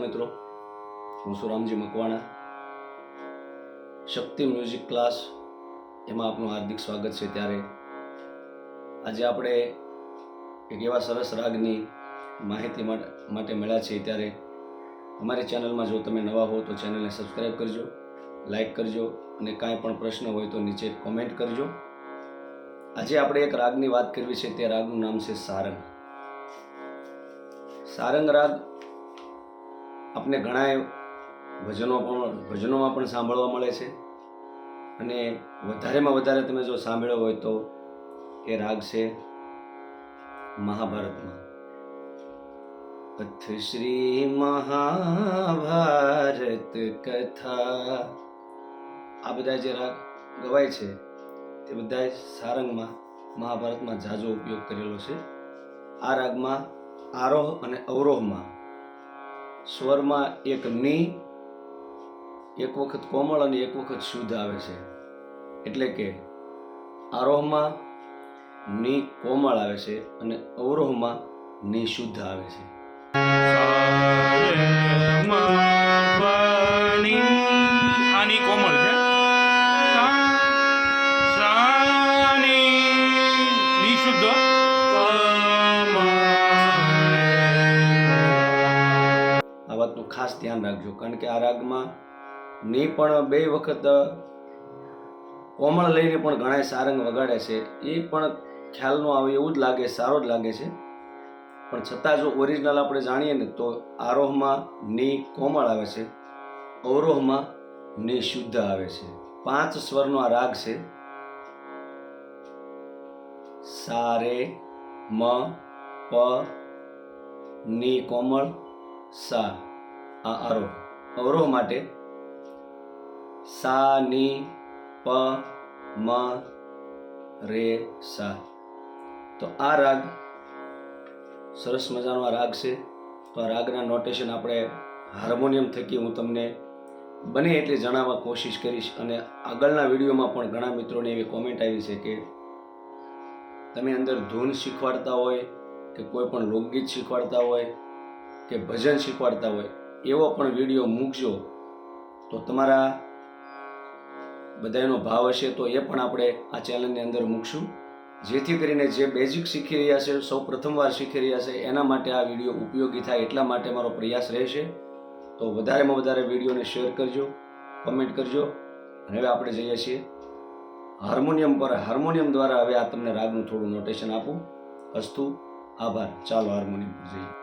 મિત્રો. હું Suramji Makwana. Shakti music class. એમાં આપનું હાર્દિક સ્વાગત છે ત્યારે. આજે આપણે એક એવા સરસ રાગની માહિતી માટે મળ્યા છીએ ત્યારે. અમારી ચેનલમાં જો તમે નવા હો તો ચેનલને સબસ્ક્રાઈબ કરજો લાઈક કરજો અને કાંઈ પણ પ્રશ્ન હોય તો નીચે કોમેન્ટ કરજો. આજે આપણે એક રાગની વાત કરવી છે તે રાગનું નામ છે સારંગ. સારંગ રાગ આપને ઘણા ભજનો પણ, ભજનોમાં પણ સાંભળવા મળે છે. અને વધારેમાં વધારે તમે જો સાંભળ્યો હોય તો એ રાગ છે મહાભારતમાં. અથ શ્રી મહાભારત કથા. આ બધા જે રાગ ગવાય છે તે બધા સારંગમાં, મહાભારતમાં જાજો ઉપયોગ કરેલો છે. આ રાગમાં આરોહ અને અવરોહમાં સ્વરમાં એક ની, એક વખત કોમળ અને એક વખત શુદ્ધ આવે છે. એટલે કે આરોહમાં ની કોમળ આવે છે અને અવરોહમાં ની શુદ્ધ આવે છે. ધ્યાન રાખજો. કારણ કે આ રાગમાં ની પણ બે વખત કોમળ લઈને પણ ઘણા સારંગ વગાડે છે. એ પણ ખ્યાલ ન આવે, એવું જ લાગે, સારો જ લાગે છે. પણ છતાં જો ઓરિજિનલ આપણે જાણીએ ને, તો આરોહમાં ની કોમળ આવે છે. અવરોહમાં ની શુદ્ધ આવે છે. પાંચ સ્વરનો આ રાગ છે. સા રે મ, પ, ની કોમળ, સા. આ આરોહ અવરોહ માટે સા ની પ મ રે સા તો આ રાગ સરસ મજાનો આ રાગ છે. તો આ રાગના નોટેશન આપણે હાર્મોનિયમ થકી હું તમને બને એટલી જણાવવા કોશિશ કરીશ અને આગળના વિડીયોમાં પણ ઘણા મિત્રોને એવી કોમેન્ટ આવી છે કે તમે અંદર ધૂન શીખવાડતા હોય કે કોઈ પણ લોકગીત શીખવાડતા હોય કે ભજન શીખવાડતા હોય એવો પણ વીડિયો મૂકજો, તો તમારા બધાનો ભાવ હશે, તો એ પણ આપણે આ ચેનલની અંદર મૂકશું. જેથી કરીને જે બેઝિક શીખી રહ્યા છે, સૌ પ્રથમવાર શીખી રહ્યા છે, એના માટે આ વીડિયો ઉપયોગી થાય એટલા માટે મારો પ્રયાસ રહેશે. તો વધારેમાં વધારે વિડીયોને શેર કરજો કમેન્ટ કરજો, અને હવે આપણે જઈએ છીએ. હાર્મોનિયમ પર, હાર્મોનિયમ દ્વારા હવે આ તમને રાગનું થોડું નોટેશન આપું. અસ્તુ, આભાર. ચાલો હાર્મોનિયમ પર જઈએ.